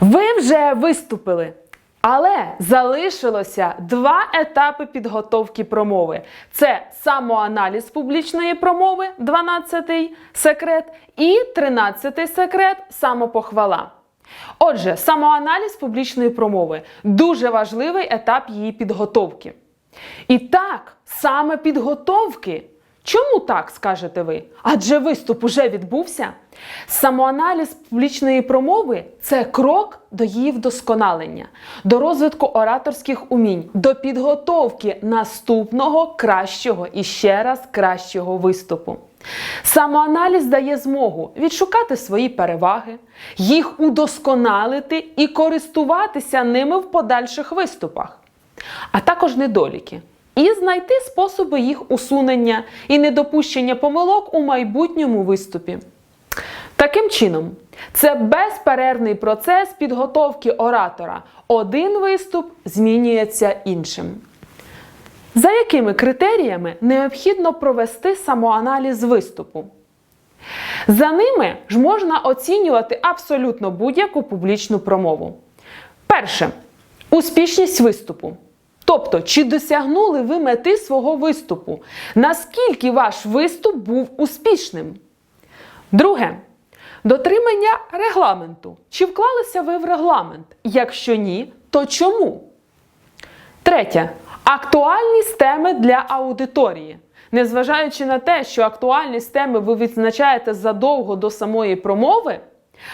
Ви вже виступили. Але залишилося два етапи підготовки промови: це самоаналіз публічної промови, 12-й секрет, і 13-й секрет самопохвала. Отже, самоаналіз публічної промови дуже важливий етап її підготовки. І так, саме підготовки. Чому так скажете ви? Адже виступ уже відбувся. Самоаналіз публічної промови це крок до її вдосконалення, до розвитку ораторських умінь, до підготовки наступного кращого і ще раз кращого виступу. Самоаналіз дає змогу відшукати свої переваги, їх удосконалити і користуватися ними в подальших виступах, а також недоліки і знайти способи їх усунення і недопущення помилок у майбутньому виступі. Таким чином, це безперервний процес підготовки оратора. Один виступ змінюється іншим. За якими критеріями необхідно провести самоаналіз виступу? За ними ж можна оцінювати абсолютно будь-яку публічну промову. Перше успішність виступу. Тобто, чи досягнули ви мети свого виступу? Наскільки ваш виступ був успішним? Друге. Дотримання регламенту. Чи вклалися ви в регламент? Якщо ні, то чому? Третє. Актуальність теми для аудиторії. Незважаючи на те, що актуальність теми ви відзначаєте задовго до самої промови,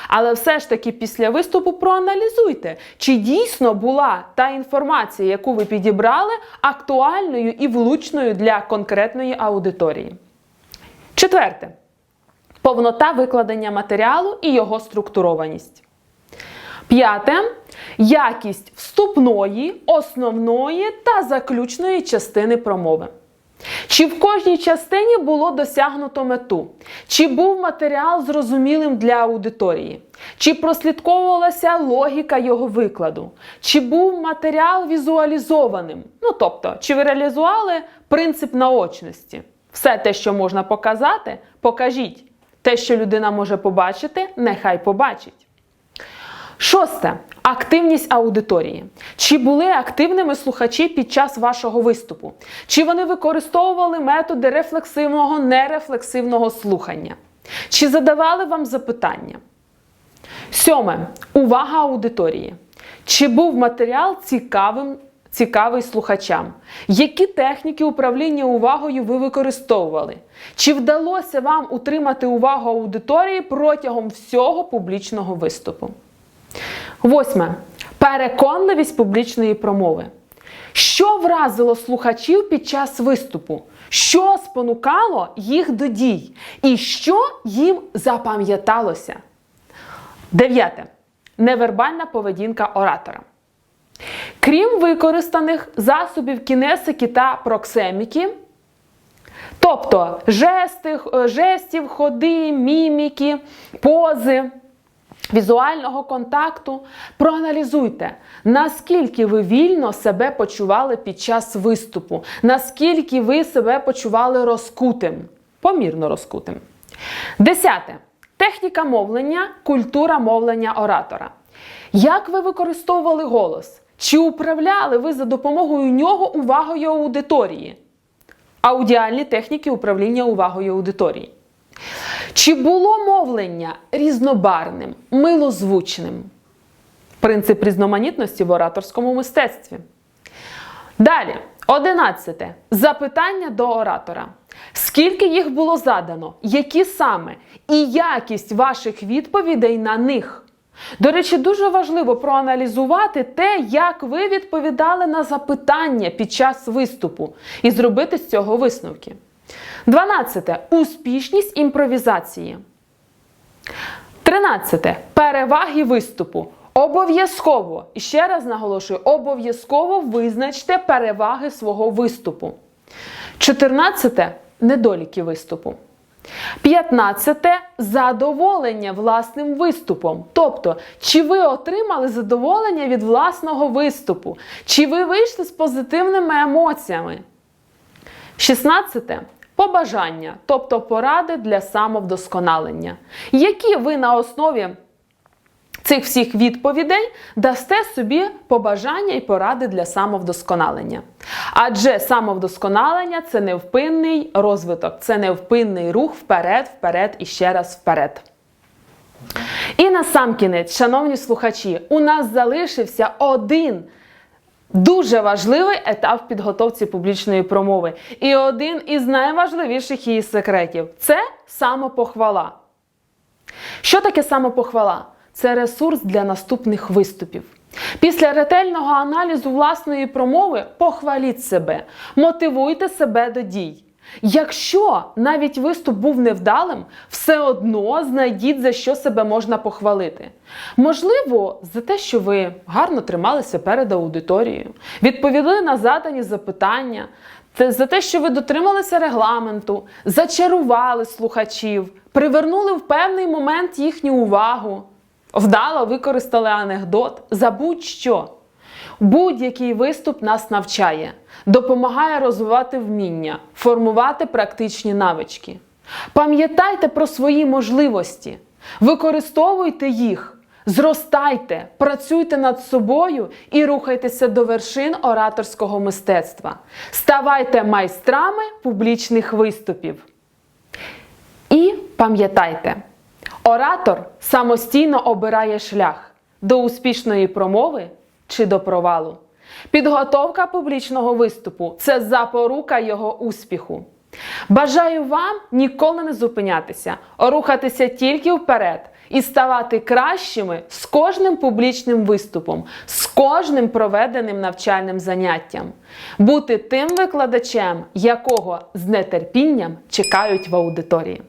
але все ж таки після виступу проаналізуйте, чи дійсно була та інформація, яку ви підібрали, актуальною і влучною для конкретної аудиторії. Четверте. Повнота викладення матеріалу і його структурованість. П'яте. Якість вступної, основної та заключної частини промови. Чи в кожній частині було досягнуто мету? Чи був матеріал зрозумілим для аудиторії? Чи прослідковувалася логіка його викладу? Чи був матеріал візуалізованим? Ну тобто, чи ви реалізували принцип наочності? Все те, що можна показати, покажіть. Те, що людина може побачити, нехай побачить. Шосте. Активність аудиторії. Чи були активними слухачі під час вашого виступу? Чи вони використовували методи рефлексивного, нерефлексивного слухання? Чи задавали вам запитання? Сьоме. Увага аудиторії. Чи був матеріал цікавим, цікавий слухачам? Які техніки управління увагою ви використовували? Чи вдалося вам утримати увагу аудиторії протягом всього публічного виступу? Восьме. Переконливість публічної промови. Що вразило слухачів під час виступу? Що спонукало їх до дій? І що їм запам'яталося? Дев'яте. Невербальна поведінка оратора. Крім використаних засобів кінесики та проксеміки, тобто жести, жестів, ходи, міміки, пози, візуального контакту, проаналізуйте, наскільки ви вільно себе почували під час виступу, наскільки ви себе почували розкутим, помірно розкутим. Десяте. Техніка мовлення, культура мовлення оратора. Як ви використовували голос? Чи управляли ви за допомогою нього увагою аудиторії? Аудіальні техніки управління увагою аудиторії. Чи було мовлення різнобарним, милозвучним? Принцип різноманітності в ораторському мистецтві. Далі, одинадцяте. Запитання до оратора. Скільки їх було задано? Які саме? І якість ваших відповідей на них? До речі, дуже важливо проаналізувати те, як ви відповідали на запитання під час виступу, і зробити з цього висновки. 12. Успішність імпровізації. 13. Переваги виступу. Обов'язково, і ще раз наголошую, обов'язково визначте переваги свого виступу. 14. Недоліки виступу. 15. Задоволення власним виступом. Тобто, чи ви отримали задоволення від власного виступу, чи ви вийшли з позитивними емоціями. 16. Побажання, тобто поради для самовдосконалення, які ви на основі цих всіх відповідей дасте собі побажання і поради для самовдосконалення. Адже самовдосконалення це невпинний розвиток, це невпинний рух вперед, вперед і ще раз вперед. І на сам кінець, шановні слухачі, у нас залишився один дуже важливий етап підготовці публічної промови. І один із найважливіших її секретів це самопохвала. Що таке самопохвала? Це ресурс для наступних виступів. Після ретельного аналізу власної промови похваліть себе, мотивуйте себе до дій. Якщо навіть виступ був невдалим, все одно знайдіть за що себе можна похвалити. Можливо, за те, що ви гарно трималися перед аудиторією, відповіли на задані запитання, за те, що ви дотрималися регламенту, зачарували слухачів, привернули в певний момент їхню увагу, вдало використали анекдот за будь-що. Будь-який виступ нас навчає, допомагає розвивати вміння, формувати практичні навички. Пам'ятайте про свої можливості, використовуйте їх, зростайте, працюйте над собою і рухайтеся до вершин ораторського мистецтва. Ставайте майстрами публічних виступів. І пам'ятайте, оратор самостійно обирає шлях до успішної промови чи до провалу. Підготовка публічного виступу це запорука його успіху. Бажаю вам ніколи не зупинятися, рухатися тільки вперед і ставати кращими з кожним публічним виступом, з кожним проведеним навчальним заняттям, бути тим викладачем, якого з нетерпінням чекають в аудиторії.